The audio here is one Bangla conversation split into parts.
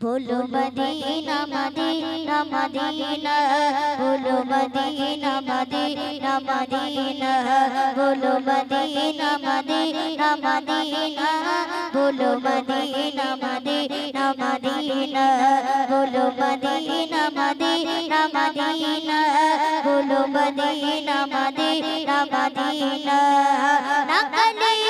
বলো মদিনা মদিনা মদিনা বলো মদিনা মদিনা মদিনা বলো মদিনা মদিনা মদিনা বলো মদিনা মদিনা মদিনা বলো মদিনা মদিনা মদিনা বলো মদিনা মদিনা মদিনা নকলি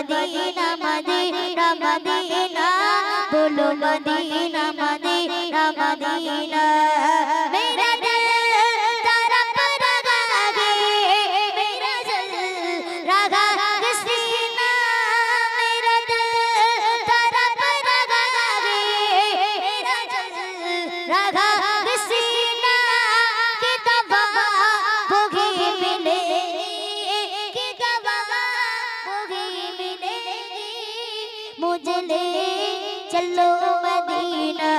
মদিনা মদিনা মদিনা বলো মদিনা মদিনা মদিনা মেরা বুঝলে চলো মদিনা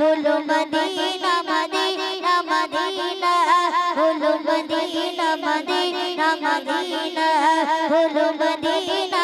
বলো মদিনা মদিনা মদিনা বলো মদিনা মদিনা মদিনা বলো মদিনা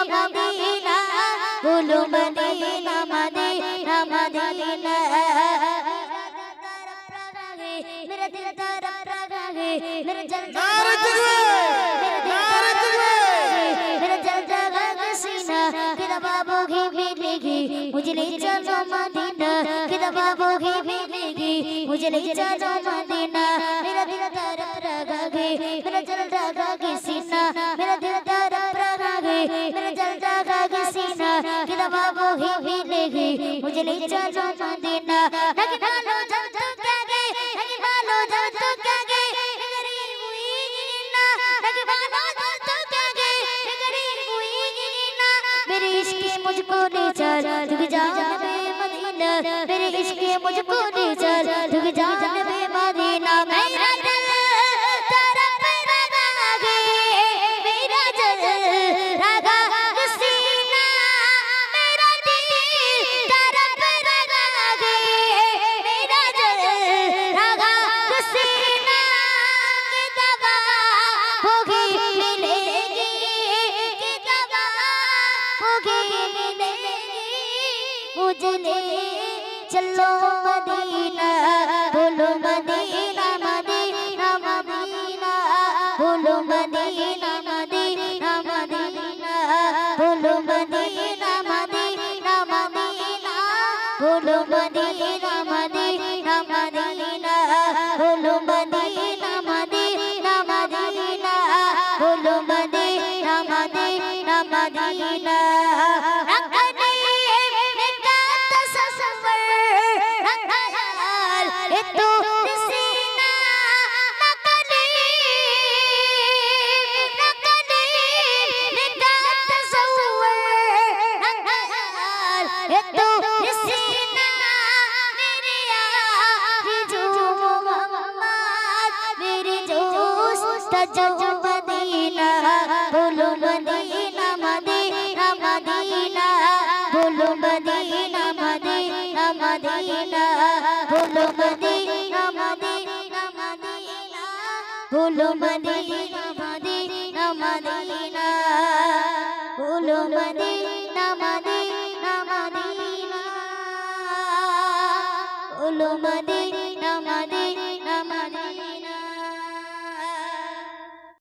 मदीना मदीना बोलो मदीना मदीना मदीना मेरा दिल तरफ़ है मेरा जल नारे तकबीर! नारे तकबीर! मेरा जल जगा सीना किदा बाबू घी मिलेगी मुझे ले चलो मदीना किदा बाबू मिलेगी मुझे ले चलो मदीना मेरा दिल গেলে চলো মদিনা নাকি ভালো যাও তো কাগে নাকি ভালো যাও তো কাগে গরি উইনা নাকি ভালো যাও তো কাগে গরি উইনা মেরে ইশক মুঝকো লে চল তুই যা মদিনা মেরে ইশক মুঝকো লে চল তুই যা चलो मदीना তাজো মদিনা, বলো মদিনা মদিনা মদিনা, বলো মদিনা মদিনা মদিনা, বলো মদিনা মদিনা মদিনা, বলো মদিনা মদিনা মদিনা, বলো মদিনা মদিনা মদিনা, বলো মদিনা